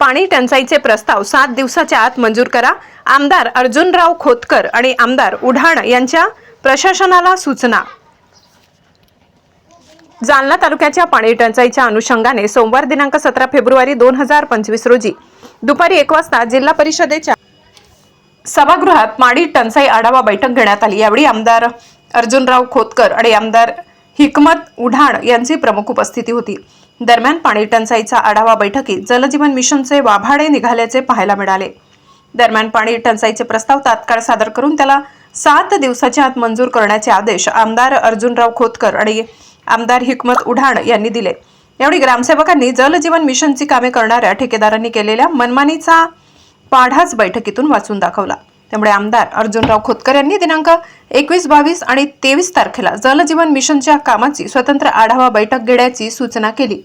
पाणी टंचाईचे प्रस्ताव सात दिवसाच्या आत मंजूर करा. आमदार अर्जुनराव खोतकर आणि आमदार उढाण यांच्या प्रशासनाला सूचना. जालना तालुक्याच्या पाणी टंचाईच्या अनुषंगाने सोमवार दिनांक सतरा फेब्रुवारी दोन हजार पंचवीस रोजी दुपारी एक वाजता जिल्हा परिषदेच्या सभागृहात पाणी टंचाई आढावा बैठक घेण्यात आली. यावेळी आमदार अर्जुनराव खोतकर आणि आमदार हिकमत उढाण यांची प्रमुख उपस्थिती होती. दरम्यान पाणी टंचाईचा आढावा बैठकीत जलजीवन मिशनचे वाभाडे निघाल्याचे पाहायला मिळाले. दरम्यान पाणी टंचाईचे प्रस्ताव तात्काळ सादर करून त्याला सात दिवसाच्या आत मंजूर करण्याचे आदेश आमदार अर्जुनराव खोतकर आणि आमदार हिकमत उढाण यांनी दिले. यावेळी ग्रामसेवकांनी जलजीवन मिशनची कामे करणाऱ्या ठेकेदारांनी केलेल्या मनमानीचा पाढाच बैठकीतून वाचून दाखवला. त्यामुळे आमदार अर्जुनराव खोतकर यांनी दिनांक एकवीस बावीस आणि तेवीस तारखेला जलजीवन मिशनच्या कामाची स्वतंत्र आढावा बैठक घेण्याची सूचना केली.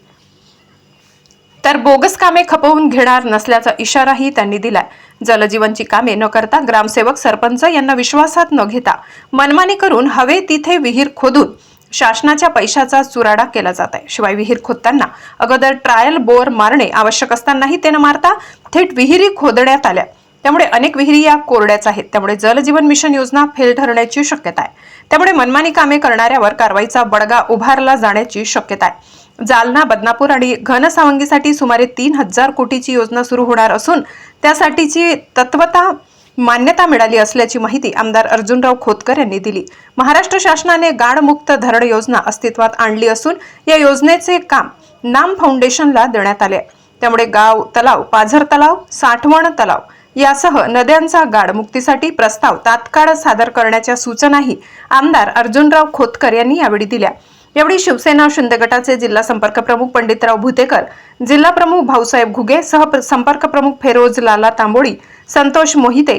तर बोगस कामे खपवून घेणार नसल्याचा इशाराही त्यांनी दिलाय. जलजीवनची कामे न करता ग्रामसेवक सरपंच यांना विश्वासात न घेता मनमानी करून हवे तिथे विहीर खोदून शासनाच्या पैशाचा चुराडा केला जात आहे. शिवाय विहीर खोदताना अगोदर ट्रायल बोर मारणे आवश्यक असतानाही ते न मारता थेट विहिरी खोदण्यात आल्या. त्यामुळे अनेक विहिरी या कोरड्याच आहेत. त्यामुळे जलजीवन मिशन योजना फेल ठरण्याची शक्यता आहे. त्यामुळे मनमानी कामे करणाऱ्यावर कारवाईचा बडगा उभारला जाण्याची शक्यता आहे. जालना बदनापूर आणि घनसावंगीसाठी सुमारे तीन हजार कोटीची योजना सुरू होणार असून त्यासाठीची तत्वता मान्यता मिळाली असल्याची माहिती आमदार अर्जुनराव खोतकर यांनी दिली. महाराष्ट्र शासनाने गाडमुक्त धरण योजना अस्तित्वात आणली असून या योजनेचे काम नाम फाउंडेशनला देण्यात आले आहे. त्यामुळे गाव तलाव पाझर तलाव साठवण तलाव यासह नद्यांचा गाडमुक्तीसाठी प्रस्ताव तात्काळ सादर करण्याच्या सूचनाही आमदार अर्जुनराव खोतकर यांनी यावेळी दिल्या. यावेळी शिवसेना शिंदे गटाचे जिल्हा संपर्क प्रमुख पंडितराव भुतेकर जिल्हा प्रमुख भाऊसाहेब घुगे सह प्र- संपर्क प्रमुख फेरोज लाला तांबोळी संतोष मोहिते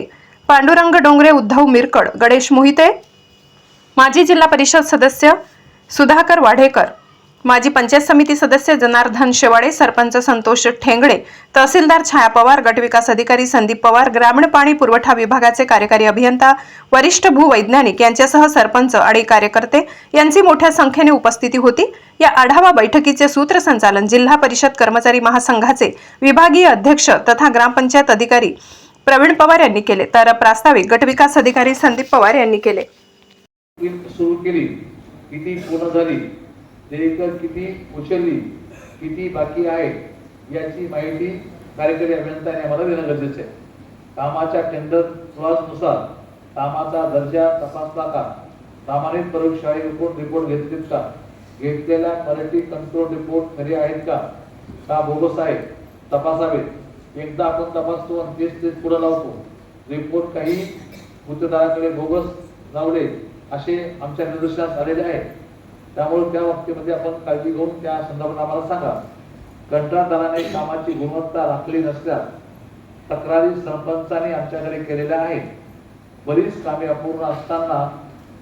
पांडुरंग डोंगरे उद्धव मिरकड गणेश मोहिते माजी जिल्हा परिषद सदस्य सुधाकर वाढेकर माजी पंचायत समिती सदस्य जनार्दन शेवाडे सरपंच संतोष ठेंगडे तहसीलदार छाया पवार गटविकास अधिकारी संदीप पवार ग्रामीण पाणी पुरवठा विभागाचे कार्यकारी अभियंता वरिष्ठ भूवैज्ञानिक यांच्यासह सरपंच आणि कार्यकर्ते यांची मोठ्या संख्येने उपस्थिती होती. या आढावा बैठकीचे सूत्रसंचालन जिल्हा परिषद कर्मचारी महासंघाचे विभागीय अध्यक्ष तथा ग्रामपंचायत अधिकारी प्रवीण पवार यांनी केले. तर प्रास्ताविक गटविकास अधिकारी संदीप पवार यांनी केले. देयकं किती किती उचलली किती बाकी आहे याची माहिती कार्यकारी अभियंत्याने आम्हाला देणं गरजेचं आहे. कामाच्या टेंडरनुसार कामाचा दर्जा तपासला का? प्रामाणिक प्रयोगशाळी रिपोर्ट रिपोर्ट घेतलेत का? घेतलेल्या क्वालिटी कंट्रोल रिपोर्ट खरे आहेत का? का बोगस आहे तपासावेत. एकदा आपण तपासतो आणि तेच तेच पुढे लावतो. रिपोर्ट काही गुत्तेदाराकडे बोगस लावले असे आमच्या निदर्शनास आलेले आहे त्यामुळे त्या बाबतीमध्ये आपण काळजी घेऊन त्या संदर्भात आम्हाला सांगा. कंत्राटदाराने कामाची गुणवत्ता राखली नसल्यास तक्रारी सरपंचाने आमच्याकडे केलेल्या आहेत. बरीच कामे अपूर्ण असताना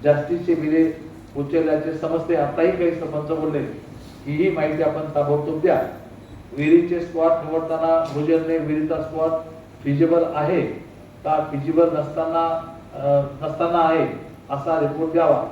जास्तीचे बिले उचलल्याचे समजते. आताही काही सरपंच बोलले की ही माहिती आपण ताबडतोब द्या. विहिरीचे स्पॉट निवडताना भुजलने विहिरीचा स्पॉट फिजिबल आहे का फिजिबल नसताना नसताना आहे असा रिपोर्ट द्यावा.